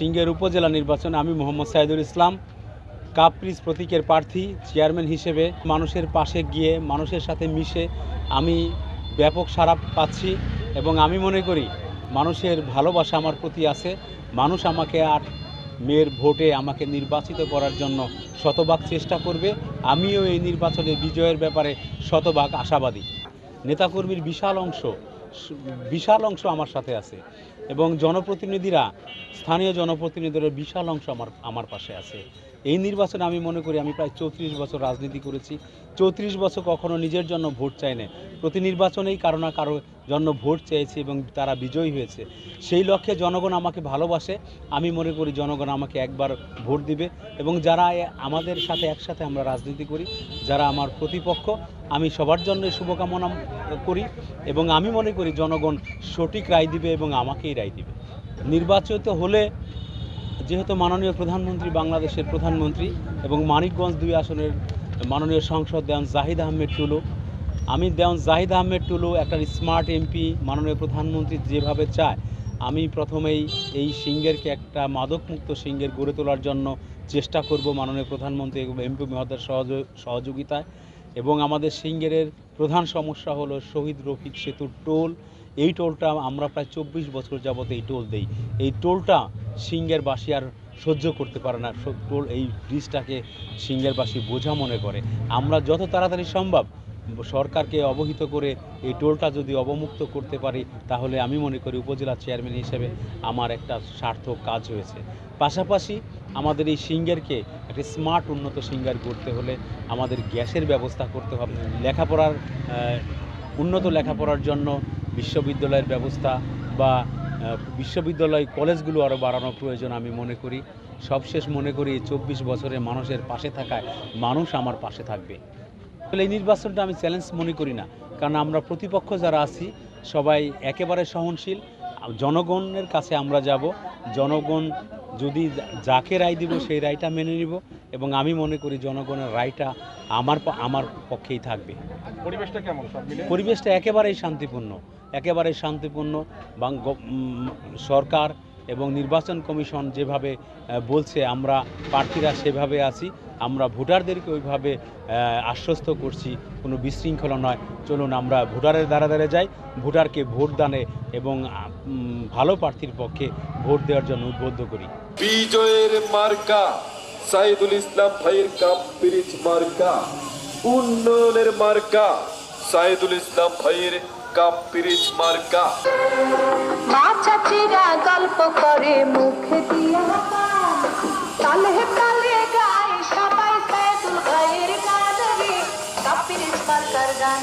সিঙ্গের উপজেলা নির্বাচনে আমি মোহাম্মদ সাইদুল ইসলাম কাপ্রিস প্রতীকের প্রার্থী, চেয়ারম্যান হিসেবে মানুষের পাশে গিয়ে মানুষের সাথে মিশে আমি ব্যাপক সাড়া পাচ্ছি এবং আমি মনে করি মানুষের ভালোবাসা আমার প্রতি আছে। মানুষ আমাকে আর মেয়ের ভোটে আমাকে নির্বাচিত করার জন্য শতভাগ চেষ্টা করবে। আমিও এই নির্বাচনে বিজয়ের ব্যাপারে শতভাগ আশাবাদী। নেতাকর্মীর বিশাল অংশ বিশাল অংশ আমার সাথে আছে এবং জনপ্রতিনিধিরা, স্থানীয় জনপ্রতিনিধিদের বিশাল অংশ আমার আমার পাশে আছে। এই নির্বাচনে আমি মনে করি আমি প্রায় চৌত্রিশ বছর রাজনীতি করেছি। চৌত্রিশ বছর কখনো নিজের জন্য ভোট চাই না প্রতি নির্বাচনেই কারও না কারও জন্য ভোট চেয়েছি এবং তারা বিজয়ী হয়েছে। সেই লক্ষ্যে জনগণ আমাকে ভালোবাসে। আমি মনে করি জনগণ আমাকে একবার ভোট দিবে এবং যারা আমাদের সাথে একসাথে আমরা রাজনীতি করি, যারা আমার প্রতিপক্ষ আমি সবার জন্য শুভকামনা করি এবং আমি মনে করি জনগণ সঠিক রায় দিবে এবং আমাকেই রায় দিবে। নির্বাচিত হলে যেহেতু মাননীয় প্রধানমন্ত্রী বাংলাদেশের প্রধানমন্ত্রী এবং মানিকগঞ্জ দুই আসনের মাননীয় সংসদ দেওয়ান জাহিদ আহমেদ টুলু, আমি দেওয়ান জাহিদ আহমেদ টুলু একটা স্মার্ট এমপি, মাননীয় প্রধানমন্ত্রী যেভাবে চায়, আমি প্রথমেই এই সিঙ্গেরকে একটা মাদকমুক্ত সিঙ্গের গড়ে তোলার জন্য চেষ্টা করব মাননীয় প্রধানমন্ত্রী এবং এমপি মহোদয়ের সহযোগ, সহযোগিতায়। এবং আমাদের সিঙ্গেরের প্রধান সমস্যা হলো শহীদ রফিক সেতুর টোল। এই টোলটা আমরা প্রায় চব্বিশ বছর যাবত এই টোল দেই। এই টোলটা সিঙ্গেরবাসী আর সহ্য করতে পারে না। টোল এই ব্রিজটাকে সিঙ্গেরবাসী বোঝা মনে করে। আমরা যত তাড়াতাড়ি সম্ভব সরকারকে অবহিত করে এই টোলটা যদি অবমুক্ত করতে পারি, তাহলে আমি মনে করি উপজেলা চেয়ারম্যান হিসেবে আমার একটা সার্থক কাজ হয়েছে। পাশাপাশি আমাদের এই সিঙ্গারকে একটা স্মার্ট উন্নত সিঙ্গার করতে হলে আমাদের গ্যাসের ব্যবস্থা করতে হবে। লেখাপড়ার উন্নত লেখাপড়ার জন্য বিশ্ববিদ্যালয়ের ব্যবস্থা বা বিশ্ববিদ্যালয় কলেজগুলো আরও বাড়ানো প্রয়োজন আমি মনে করি। সবশেষ মনে করি চব্বিশ বছরে মানুষের পাশে থাকায় মানুষ আমার পাশে থাকবে। তাহলে এই নির্বাচনটা আমি চ্যালেঞ্জ মনে করি না, কারণ আমরা প্রতিপক্ষ যারা আছি, সবাই একেবারে সহনশীল। জনগণের কাছে আমরা যাব, জনগণ যদি যাকে রায় দিব সেই রায়টা মেনে নিব এবং আমি মনে করি জনগণের রায়টা আমার আমার পক্ষেই থাকবে। পরিবেশটা কেমন পরিবেশটা একেবারেই শান্তিপূর্ণ একেবারেই শান্তিপূর্ণ। বাং সরকার এবং নির্বাচন কমিশন যেভাবে বলছে, আমরা প্রার্থীরা সেভাবে আছি, আমরা ভোটারদেরকে ওইভাবে আশ্বস্ত করছি, কোনো বিশৃঙ্খলা নয়। চলুন, আমরা ভোটারের দ্বারা দ্বারা যাই, ভোটারকে ভোট দানে এবং ভালো প্রার্থীর পক্ষে ভোট দেওয়ার জন্য উদ্বুদ্ধ করি। বিজয়ের মার্কা, সাইদুল ইসলাম ভাইয়ের কাপ পিরিচ মার্কা, উন্নয়নের মার্কা, সাইদুল ইসলাম ভাইয়ের কাপ পিরিচ মার্কা। মা চাচিরা গল্প করে মুখে দিয়া। তালে তালে গায়, সবাই সাইদুল গায়ের গান রে কাপির মার্কার গান